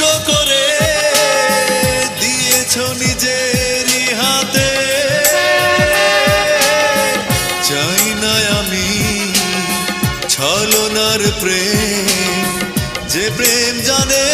কষ্ট করে দিয়েছ নিজের হাতে। চাই না আমি ছলনার প্রেম যে প্রেম জানে